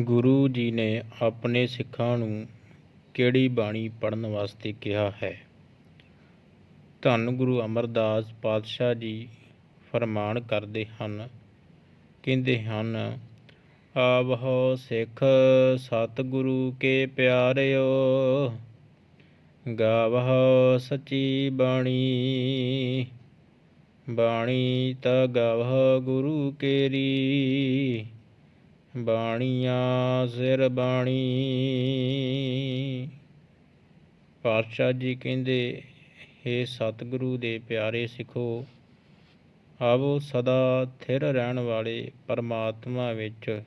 ਗੁਰੂ ਜੀ ਨੇ ਆਪਣੇ ਸਿੱਖਾਂ ਨੂੰ ਕਿਹੜੀ ਬਾਣੀ ਪੜ੍ਹਨ ਵਾਸਤੇ ਕਿਹਾ ਹੈ? ਧੰਨ ਗੁਰੂ ਅਮਰਦਾਸ ਪਾਤਸ਼ਾਹ ਜੀ ਫਰਮਾਨ ਕਰਦੇ ਹਨ, ਕਹਿੰਦੇ ਹਨ, ਆਵਹੋ ਸਿੱਖ ਸਤਿਗੁਰੂ ਕੇ ਪਿਆਰਿਓ, ਗਾਵਹੁ ਸਚੀ ਬਾਣੀ ਬਾਣੀ ਤਾ ਗਾਵਹੁ ਗੁਰੂ ਕੇਰੀ ਬਾਣੀਆਂ ਸਿਰ ਬਾਣੀ। ਪਾਤਸ਼ਾਹ ਜੀ ਕਹਿੰਦੇ हे ਸਤਿਗੁਰੂ ਦੇ ਪਿਆਰੇ ਸਿੱਖੋ, ਆਵੋ ਸਦਾ ਥਿਰ ਰਹਿਣ ਵਾਲੇ ਪਰਮਾਤਮਾ ਵਿੱਚ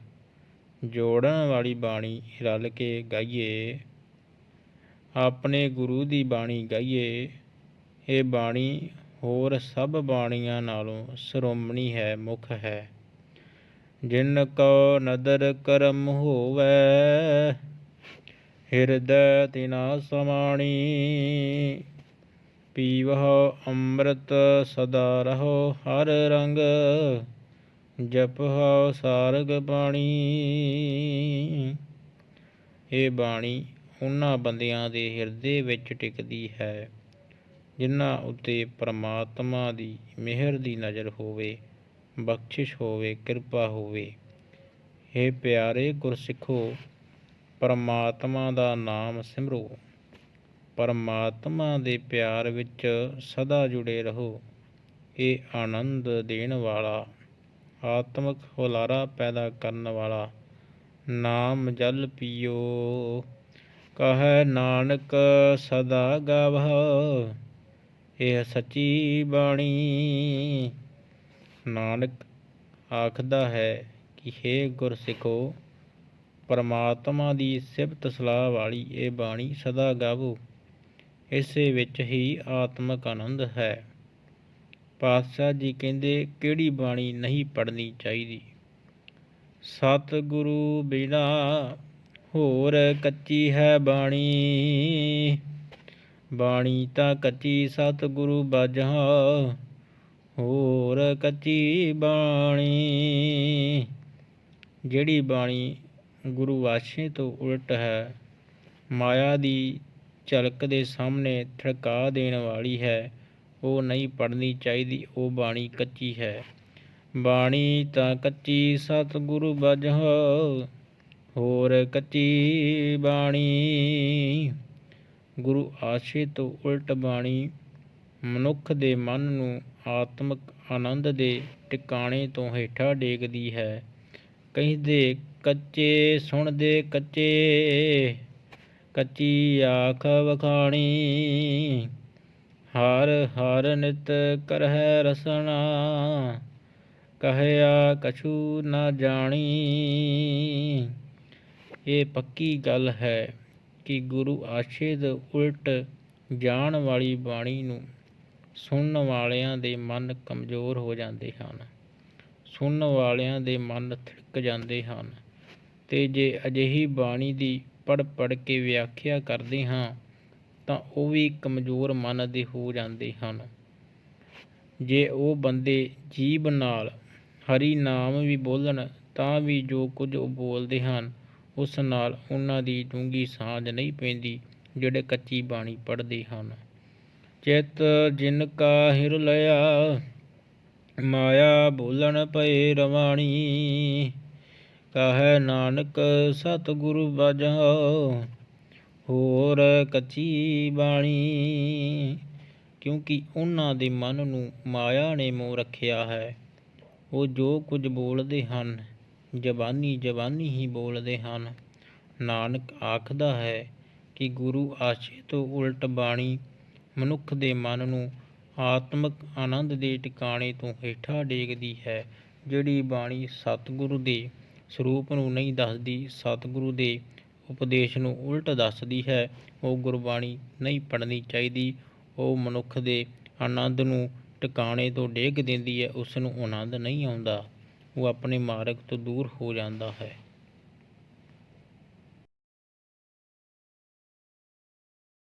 ਜੋੜਨ ਵਾਲੀ ਬਾਣੀ ਰਲ ਕੇ ਗਾਈਏ। ਆਪਣੇ ਗੁਰੂ ਦੀ ਬਾਣੀ ਗਾਈਏ। ਇਹ ਬਾਣੀ ਹੋਰ ਸਭ ਬਾਣੀਆਂ ਨਾਲੋਂ ਸ਼੍ਰੋਮਣੀ ਹੈ, ਮੁੱਖ ਹੈ। ਜਿਨ ਕੋ ਨਦਰ ਕਰਮ ਹੋਵੇ, ਹਿਰਦੈ ਤਿਨਾ ਸਮਾਣੀ। ਪੀਵਹੁ ਅੰਮ੍ਰਿਤ ਸਦਾ ਰਹੋ, ਹਰ ਰੰਗ ਜਪਹੁ ਸਾਰਗ ਬਾਣੀ। ਇਹ ਬਾਣੀ ਉਹਨਾਂ ਬੰਦਿਆਂ ਦੇ ਹਿਰਦੇ ਵਿੱਚ ਟਿਕਦੀ ਹੈ, ਜਿਨ੍ਹਾਂ ਉੱਤੇ ਪ੍ਰਮਾਤਮਾ ਦੀ ਮਿਹਰ ਦੀ ਨਜ਼ਰ ਹੋਵੇ। ਬਖਸ਼ਿਸ਼ ਹੋਵੇ, ਕਿਰਪਾ ਹੋਵੇ। हे ਪਿਆਰੇ ਗੁਰਸਿੱਖੋ, ਪਰਮਾਤਮਾ ਦਾ ਨਾਮ ਸਿਮਰੋ। ਪਰਮਾਤਮਾ ਦੇ ਪਿਆਰ ਵਿੱਚ ਸਦਾ ਜੁੜੇ ਰਹੋ। ਇਹ ਆਨੰਦ ਦੇਣ ਵਾਲਾ, ਆਤਮਿਕ ਹੁਲਾਰਾ ਪੈਦਾ ਕਰਨ ਵਾਲਾ, ਨਾਮ ਜਲ ਪੀਓ। ਕਹੈ ਨਾਨਕ, ਸਦਾ ਗਾਵਹੁ, ਇਹ ਸੱਚੀ ਬਾਣੀ। ਨਾਨਕ ਆਖਦਾ ਹੈ ਕਿ हे ਗੁਰਸਿੱਖੋ, ਪਰਮਾਤਮਾ ਦੀ ਸਿਫਤ ਸਲਾਹ ਵਾਲੀ ਇਹ ਬਾਣੀ ਸਦਾ ਗਾਵੋ। ਇਸੇ ਵਿੱਚ ਹੀ ਆਤਮਿਕ ਆਨੰਦ ਹੈ। ਪਾਤਸ਼ਾਹ ਜੀ ਕਹਿੰਦੇ, ਕਿਹੜੀ ਬਾਣੀ ਨਹੀਂ ਪੜਨੀ ਚਾਹੀਦੀ? ਸਤਿਗੁਰੂ ਬਿਨਾ ਹੋਰ ਕੱਚੀ ਹੈ ਬਾਣੀ। ਬਾਣੀ ਤਾਂ ਕੱਚੀ ਸਤਿਗੁਰੂ ਗੁਰੂ ਹੋ ਹੋਰ ਕੱਚੀ ਬਾਣੀ। ਜਿਹੜੀ ਬਾਣੀ ਗੁਰੂ ਆਸ਼ੇ ਤੋਂ ਉਲਟ ਹੈ, ਮਾਇਆ ਦੀ ਝਲਕ ਦੇ ਸਾਹਮਣੇ ਥੜਕਾ ਦੇਣ ਵਾਲੀ ਹੈ, ਉਹ ਨਹੀਂ ਪੜਨੀ ਚਾਹੀਦੀ, ਉਹ ਬਾਣੀ ਕੱਚੀ ਹੈ। ਬਾਣੀ ਤਾਂ ਕੱਚੀ ਸਤ ਗੁਰੂ ਬਜਹ ਹੋਰ ਕੱਚੀ ਬਾਣੀ। ਗੁਰੂ ਆਸ਼ੇ ਤੋਂ ਉਲਟ ਬਾਣੀ ਮਨੁੱਖ ਦੇ ਮਨ ਨੂੰ ਆਤਮਿਕ ਆਨੰਦ ਦੇ ਟਿਕਾਣੇ ਤੋਂ ਹੇਠਾਂ ਡੇਗਦੀ ਹੈ। ਕਹਿੰਦੇ, ਕੱਚੇ ਸੁਣਦੇ ਕੱਚੇ, ਕੱਚੀ ਆਖ ਵਖਾਣੀ। ਹਰ ਹਰ ਨਿਤ ਕਰਹਿ ਰਸਨਾ। ਕਹਿਆ ਕਛੂ ਨਾ ਜਾਣੀ। ਇਹ ਪੱਕੀ ਗੱਲ ਹੈ ਕਿ ਗੁਰੂ ਆਸ਼ੇ ਦੇ ਉਲਟ ਜਾਣ ਵਾਲੀ ਬਾਣੀ ਨੂੰ ਸੁਣਨ ਵਾਲਿਆਂ ਦੇ ਮਨ ਕਮਜ਼ੋਰ ਹੋ ਜਾਂਦੇ ਹਨ। ਸੁਣਨ ਵਾਲਿਆਂ ਦੇ ਮਨ ਥਿੜਕ ਜਾਂਦੇ ਹਨ। ਤੇ ਜੇ ਅਜਿਹੀ ਬਾਣੀ ਦੀ ਪੜ ਪੜ ਕੇ ਵਿਆਖਿਆ ਕਰਦੇ ਹਾਂ, ਤਾਂ ਉਹ ਵੀ ਕਮਜ਼ੋਰ ਮਨ ਦੇ ਹੋ ਜਾਂਦੇ ਹਨ। ਜੇ ਉਹ ਬੰਦੇ ਜੀਬ ਨਾਲ ਹਰੀ ਨਾਮ ਵੀ ਬੋਲਣ, ਤਾਂ ਵੀ ਜੋ ਕੁਝ ਉਹ ਬੋਲਦੇ ਹਨ, ਉਸ ਨਾਲ ਉਹਨਾਂ ਦੀ ਡੂੰਗੀ ਸਾਂਝ ਨਹੀਂ ਪੈਂਦੀ, ਜਿਹੜੇ ਕੱਚੀ ਬਾਣੀ ਪੜ੍ਹਦੇ ਹਨ। ਚਿਤ ਜਿਨ ਕਾ ਹਿਰ ਲਿਆ, ਮਾਇਆ ਬੋਲਣ ਪਏ ਰਵਾਣੀ। ਕਹੈ ਨਾਨਕ ਸਤ ਗੁਰੂ ਹੋਰ ਕੱਚੀ ਬਾਣੀ। ਕਿਉਂਕਿ ਉਹਨਾਂ ਦੇ ਮਨ ਨੂੰ ਮਾਇਆ ਨੇ ਮੋਹ ਰੱਖਿਆ ਹੈ, ਉਹ ਜੋ ਕੁਝ ਬੋਲਦੇ ਹਨ, ਜ਼ਬਾਨੀ ਜ਼ਬਾਨੀ ਹੀ ਬੋਲਦੇ ਹਨ। ਨਾਨਕ ਆਖਦਾ ਹੈ ਕਿ ਗੁਰੂ ਆਸ਼ੇ ਤੋਂ ਉਲਟ ਬਾਣੀ ਮਨੁੱਖ ਦੇ ਮਨ ਨੂੰ ਆਤਮਿਕ ਆਨੰਦ ਦੇ ਟਿਕਾਣੇ ਤੋਂ ਹੇਠਾਂ ਡੇਗਦੀ ਹੈ, ਜਿਹੜੀ ਬਾਣੀ ਸਤਿਗੁਰੂ ਦੇ ਸਰੂਪ ਨੂੰ ਨਹੀਂ ਦੱਸਦੀ, ਸਤਿਗੁਰੂ ਦੇ ਉਪਦੇਸ਼ ਨੂੰ ਉਲਟ ਦੱਸਦੀ ਹੈ, ਉਹ ਗੁਰਬਾਣੀ ਨਹੀਂ ਪੜ੍ਹਨੀ ਚਾਹੀਦੀ। ਉਹ ਮਨੁੱਖ ਦੇ ਆਨੰਦ ਨੂੰ ਟਿਕਾਣੇ ਤੋਂ ਡੇਗ ਦਿੰਦੀ ਹੈ, ਉਸ ਨੂੰ ਆਨੰਦ ਨਹੀਂ ਆਉਂਦਾ। ਉਹ ਆਪਣੇ ਮਾਰਗ ਤੋਂ ਦੂਰ ਹੋ ਜਾਂਦਾ ਹੈ।